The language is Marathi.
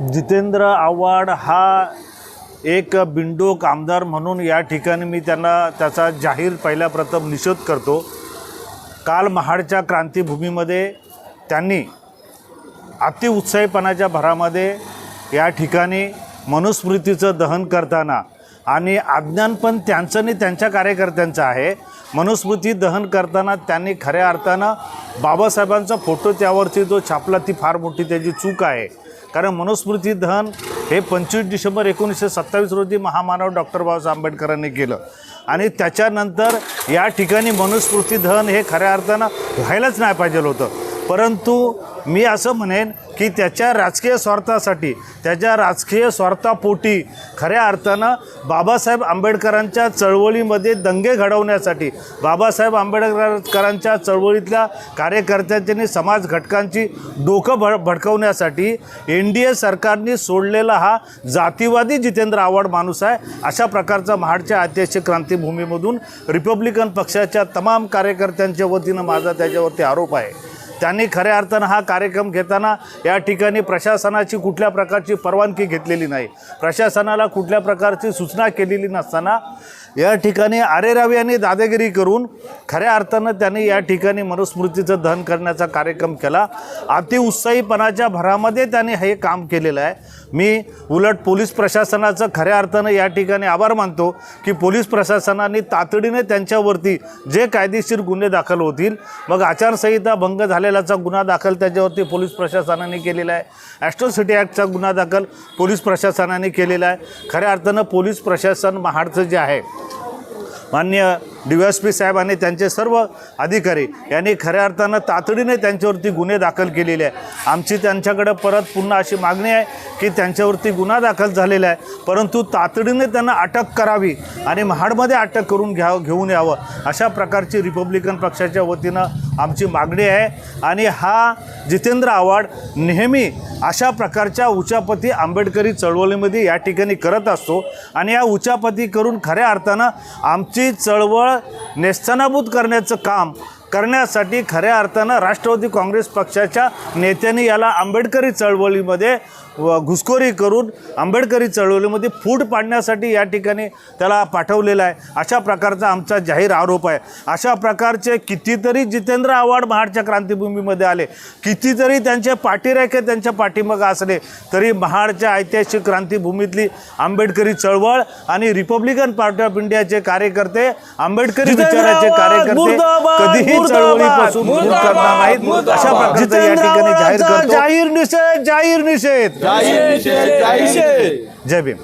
जितेंद्र आव्हाड हा एक बिंडोक आमदार म्हणून या ठिकाणी मी त्यांना त्याचा जाहीर पहिल्या प्रथम निषेध करतो. काल महाडच्या क्रांतीभूमीमध्ये त्यांनी अतिउत्साहीपणाच्या भरामध्ये या ठिकाणी मनुस्मृतीचं दहन करताना आणि अज्ञान पण त्यांचं आणि त्यांच्या कार्यकर्त्यांचं आहे. मनुस्मृती दहन करताना त्यांनी खऱ्या अर्थानं बाबासाहेबांचा फोटो त्यावरती जो छापला ती फार मोठी त्याची चूक आहे. कारण मनुस्मृती दहन हे पंचवीस डिसेंबर एकोणीसशे सत्तावीस रोजी महामानव डॉक्टर बाबासाहेब आंबेडकरांनी केलं. आणि त्याच्यानंतर या ठिकाणी मनुस्मृती दहन हे खऱ्या अर्थानं व्हायलाच नाही पाहिजे होतं. परंतु मी असं म्हणेन की त्याच्या राजकीय स्वार्थासाठी त्याच्या राजकीय स्वार्थापोटी खऱ्या अर्थानं बाबासाहेब आंबेडकरांच्या चळवळीमध्ये दंगे घडवण्यासाठी बाबासाहेब आंबेडकरांच्या चळवळीतल्या कार्यकर्त्यांनी समाज घटकांची डोकं भड भडकवण्यासाठी एन डी ए सरकारने सोडलेला हा जातीवादी जितेंद्र आव्हाड माणूस आहे. अशा प्रकारचा महाडच्या ऐतिहासिक क्रांतीभूमीमधून रिपब्लिकन पक्षाच्या तमाम कार्यकर्त्यांच्या वतीनं माझा त्याच्यावरती आरोप आहे. त्यांनी खऱ्या अर्थानं हा कार्यक्रम घेताना या ठिकाणी प्रशासनाची कुठल्या प्रकारची परवानगी घेतलेली नाही. प्रशासनाला कुठल्या प्रकारची सूचना केलेली नसताना या ठिकाणी आरेरावी यांनी दादागिरी करून खऱ्या अर्थानं त्यांनी या ठिकाणी मनुस्मृतीचं दहन करण्याचा कार्यक्रम केला. अतिउत्साहीपणाच्या भरामध्ये त्यांनी हे काम केलेलं आहे. मी उलट पोलीस प्रशासनाचं खऱ्या अर्थानं या ठिकाणी आभार मानतो की पोलीस प्रशासनाने तातडीने त्यांच्यावरती जे कायदेशीर गुन्हे दाखल होतील मग आचारसंहिता भंग झाल्या झालेल्याचा गुन्हा दाखल त्याच्यावरती पोलीस प्रशासनाने केलेला आहे. ॲस्ट्रोसिटी ॲक्टचा गुन्हा दाखल पोलीस प्रशासनाने केलेला आहे. खऱ्या अर्थानं पोलीस प्रशासन महाडचं जे आहे मान्य डी एस पी साहेब आणि त्यांचे सर्व अधिकारी यांनी खऱ्या अर्थानं तातडीने त्यांच्यावरती गुन्हे दाखल केलेले आहे आमची त्यांच्याकडे परत पुन्हा अशी मागणी आहे की त्यांच्यावरती गुन्हा दाखल झालेला आहे परंतु तातडीने त्यांना अटक करावी आणि महाडमध्ये अटक करून घ्या घेऊन यावं अशा प्रकारची रिपब्लिकन पक्षाच्या वतीनं आमची मागणी आहे. आणि हा जितेंद्र आव्हाड नेहमी अशा प्रकारच्या उचापती आंबेडकरी चळवळीमध्ये या ठिकाणी करत असतो. आणि या उचापती करून खऱ्या अर्थानं आमची चळवळ नेस्तनाभूत करण्याचं काम करण्यासाठी खऱ्या अर्थानं राष्ट्रवादी काँग्रेस पक्षाच्या नेत्यांनी याला आंबेडकरी चळवळीमध्ये व घुसखोरी करून आंबेडकरी चळवळीमध्ये फूट पाडण्यासाठी या ठिकाणी त्याला पाठवलेला आहे. अशा प्रकारचा आमचा जाहीर आरोप आहे. अशा प्रकारचे कितीतरी जितेंद्र आव्हाड महाडच्या क्रांतीभूमीमध्ये आले. कितीतरी त्यांचे पाठीरेखे त्यांच्या पाठीमागं असले तरी महाडच्या ऐतिहासिक क्रांतीभूमीतली आंबेडकरी चळवळ आणि रिपब्लिकन पार्टी ऑफ इंडियाचे कार्यकर्ते आंबेडकरी विचाराचे कार्यकर्ते कधीही चळवळीपासून दूर मुर्दाबाद, करणार नाहीत अशा मुर्दाबाद. प्रकारचा या ठिकाणी जाहीर जाहीर निषेध जाहीर निषेध! जय भीम!